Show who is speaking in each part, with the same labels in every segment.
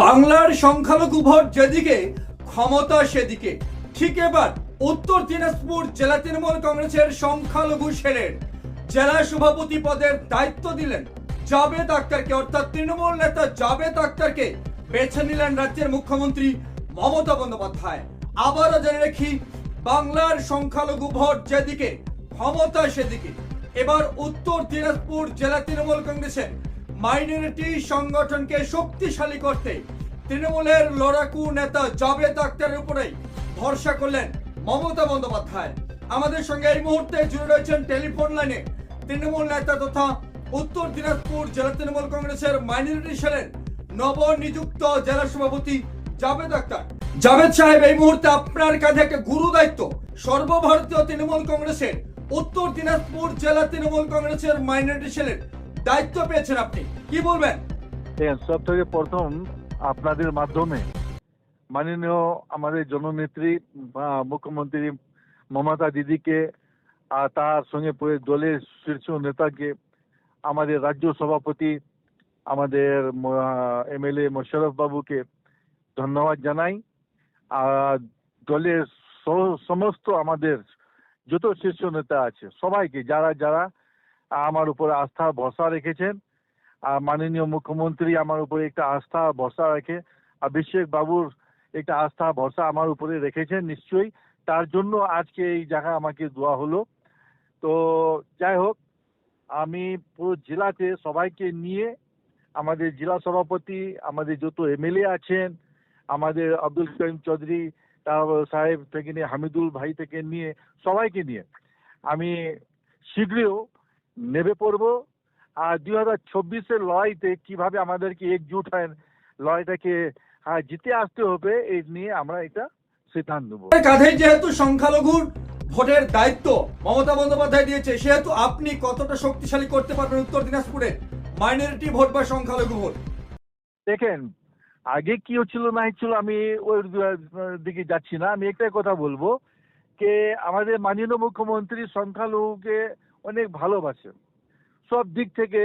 Speaker 1: বাংলার সংখ্যালঘু ভোট যেদিকে, ক্ষমতা সেদিকে। ঠিক এবার উত্তর দিনাজপুর জেলা তৃণমূল কংগ্রেসের সংখ্যালঘু সেরের জেলা সভাপতি পদের দায়িত্ব দিলেন জাবেদ আক্তারকে, অর্থাৎ তৃণমূল নেতা জাবেদ আক্তারকে বেছে নিলেন রাজ্যের মুখ্যমন্ত্রী মমতা বন্দ্যোপাধ্যায়। আবারও জেনে রাখি, বাংলার সংখ্যালঘু ভোট যেদিকে, ক্ষমতা সেদিকে। এবার উত্তর দিনাজপুর জেলা তৃণমূল কংগ্রেসের মাইনরিটি সংগঠনকে শক্তিশালী করতে তৃণমূলের লড়াকু নেতা জাভেদ আক্তারের উপরেই ভরসা করলেন মমতা বন্দ্যোপাধ্যায়। আমাদের সঙ্গে এই মুহূর্তে জুড়ে রয়েছেন টেলিফোন লাইনে তৃণমূল নেতা তথা উত্তর দিনাজপুর জেলা তৃণমূল কংগ্রেসের মাইনরিটি সেলের নবনিযুক্ত জেলা সভাপতি জাভেদ আক্তার জাভেদ সাহেব, এই মুহূর্তে আপনার কাছে একটা গুরু দায়িত্ব। সর্বভারতীয় তৃণমূল কংগ্রেসের উত্তর দিনাজপুর জেলা তৃণমূল কংগ্রেসের মাইনরিটি সেলের দায়িত্ব পেয়েছেন আপনি। কি বলবেন?
Speaker 2: সব থেকে প্রথম আপনাদের মাধ্যমে মাননীয় আমাদের জননেত্রী মুখ্যমন্ত্রী মমতা দিদিকে আর তার সঙ্গে দলের শীর্ষ নেতাকে, আমাদের রাজ্য সভাপতি, আমাদের এমএলএ মোশারফ বাবুকে ধন্যবাদ জানাই। আর দলের সমস্ত আমাদের যত শীর্ষ নেতা আছে, সবাইকে, যারা যারা আমার উপরে আস্থা ভরসা রেখেছেন। আর মাননীয় মুখ্যমন্ত্রী আমার উপরে একটা আস্থা ভরসা রাখে অভিষেক বাবুর একটা আস্থা ভরসা আমার উপরে রেখেছেন নিশ্চয়ই। তার জন্য আজকে এই জায়গা আমাকে দেওয়া হলো। তো যাই হোক, আমি পুরো জেলাতে সবাইকে নিয়ে, আমাদের জেলা সভাপতি, আমাদের যত এমএলএ আছেন, আমাদের আব্দুল করিম চৌধুরী সাহেব থেকে নিয়ে, হামিদুল ভাই থেকে নিয়ে সবাইকে নিয়ে, আমি শীঘ্রও নেবে পড়ব। আর দুই হাজার চব্বিশের লড়াইতে কীভাবে আমাদেরকে একজুট হয় লড়াইটাকে জিতে আসতে হবে এই নিয়ে আমরা এটা সিদ্ধান্ত নেব।
Speaker 1: কাঁধে যেহেতু সংখ্যালঘুর ভোটের দায়িত্ব মমতা বন্দ্যোপাধ্যায় দিয়েছে সেহেতু আপনি কতটা শক্তিশালী করতে পারবেন উত্তর দিনাজপুরে? মাইনরিটি ভোট বা সংখ্যালঘু ভোট?
Speaker 2: দেখেন আগে কি হচ্ছিল না হচ্ছিল আমি ওই দিকে যাচ্ছি না। আমি একটাই কথা বলব যে আমাদের মাননীয় মুখ্যমন্ত্রী সংখ্যালঘুকে অনেক ভালোবাসেন সব দিক থেকে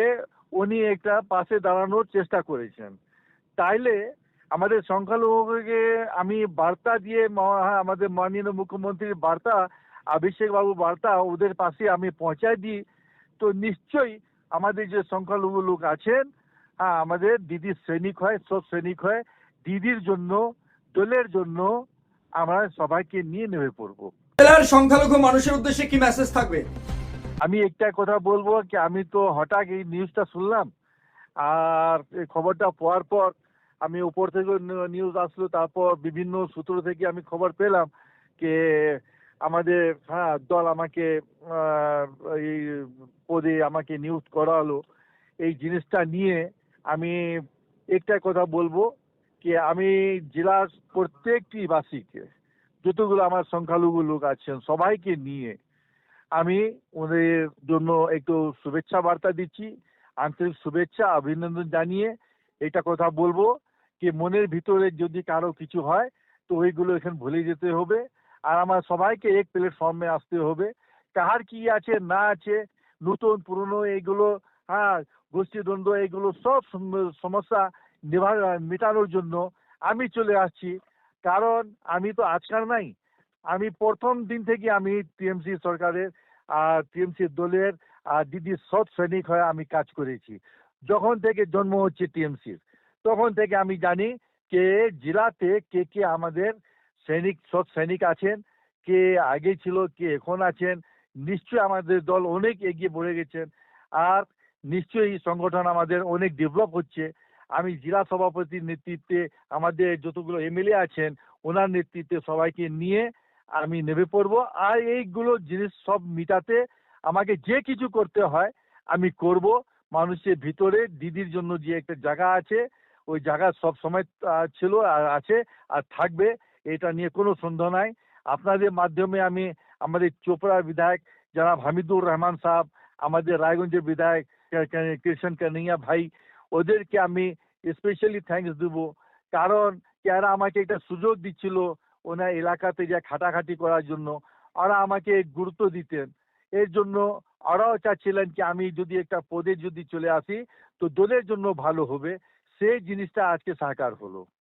Speaker 2: উনি একটা পাশে দাঁড়ানোর চেষ্টা করেছেন। তাইলে আমাদের সংখ্যালঘুকে আমি বার্তা দিয়ে আমাদের মাননীয় মুখ্যমন্ত্রীর বার্তা অভিষেক বাবু বার্তা ওদের পাশে আমি পৌঁছায় দিই। তো নিশ্চয়ই আমাদের যে সংখ্যালঘু লোক আছেন হ্যাঁ আমাদের দিদির সৈনিক হয়, সব সৈনিক হয়, দিদির জন্য, দলের জন্য আমরা সবাইকে নিয়ে নেমে পড়ব।
Speaker 1: সংখ্যালঘু মানুষের উদ্দেশ্যে কি মেসেজ থাকবে?
Speaker 2: আমি একটা কথা বলব কি, আমি তো হঠাৎ এই নিউজটা শুনলাম, আর এই খবরটা পাওয়ার পর আমি উপর থেকে নিউজ আসলো, তারপর বিভিন্ন সূত্র থেকে আমি খবর পেলাম যে আমাদের হ্যাঁ দল আমাকে এই পদে আমাকে নিউজ করা হলো এই জিনিসটা নিয়ে আমি একটা কথা বলব যে আমি জেলার প্রত্যেকটি বাসীকে, যতগুলো আমার সংখ্যালঘু লোক আছেন, সবাইকে নিয়ে আমি ওদের জন্য একটু শুভেচ্ছা বার্তা দিচ্ছি, আন্তরিক শুভেচ্ছা, অভিনন্দন জানিয়ে এটা কথা বলব যে মনের ভিতরে যদি কারও কিছু হয়, তো ওইগুলো এখানে ভুলে যেতে হবে। আর আমার সবাইকে এক প্ল্যাটফর্মে আসতে হবে। কাহার কি আছে, না আছে, নতুন, পুরনো, এইগুলো হ্যাঁ গোষ্ঠীদ্বন্দ্ব, এইগুলো সব সমস্যা নিভা মেটানোর জন্য আমি চলে আসছি। কারণ আমি তো আজকাল নাই। আমি প্রথম দিন থেকে আমি টিএমসি সরকারের আর টিএমসি দলের আর দিদির সৎ সৈনিক হয়ে আমি কাজ করেছি। যখন থেকে জন্ম হচ্ছে টিএমসির, তখন থেকে আমি জানি কে জেলাতে কে কে আমাদের সৈনিক, সৎ সৈনিক আছেন, কে আগে ছিল, কে এখন আছেন, নিশ্চয়ই আমাদের দল অনেক এগিয়ে পড়ে গেছেন, আর নিশ্চয়ই সংগঠন আমাদের অনেক ডেভেলপ হচ্ছে। আমি জেলা সভাপতির নেতৃত্বে আমাদের যতগুলো এমএলএ আছেন, ওনার নেতৃত্বে সবাইকে নিয়ে আমি নেমে পড়ব। আর এইগুলো জিনিস সব মিটাতে আমাকে যে কিছু করতে হয়, আমি করব। মানুষের ভিতরে দিদির জন্য যে একটা জায়গা আছে, ওই জায়গা সব সময় ছিল আর আছে আর থাকবে। এটা নিয়ে কোনো সন্দেহ নাই। আপনাদের মাধ্যমে আমি আমাদের চোপড়া বিধায়ক জনাব হামিদুর রহমান সাহেব, আমাদের রায়গঞ্জের বিধায়ক কৃষ্ণ কানাইয়া ভাই, ওদেরকে আমি স্পেশালি থ্যাঙ্কস দেবো। কারণ, যারা আমাকে একটা সুযোগ দিচ্ছিল ওনার এলাকাতে যা খাটাখাটি করার জন্য ওরা আমাকে গুরুত্ব দিতেন। এর জন্য ওরাও চাচ্ছিলেন কি আমি যদি একটা পদে যদি চলে আসি, তো দলের জন্য ভালো হবে। সেই জিনিসটা আজকে সাকার হলো।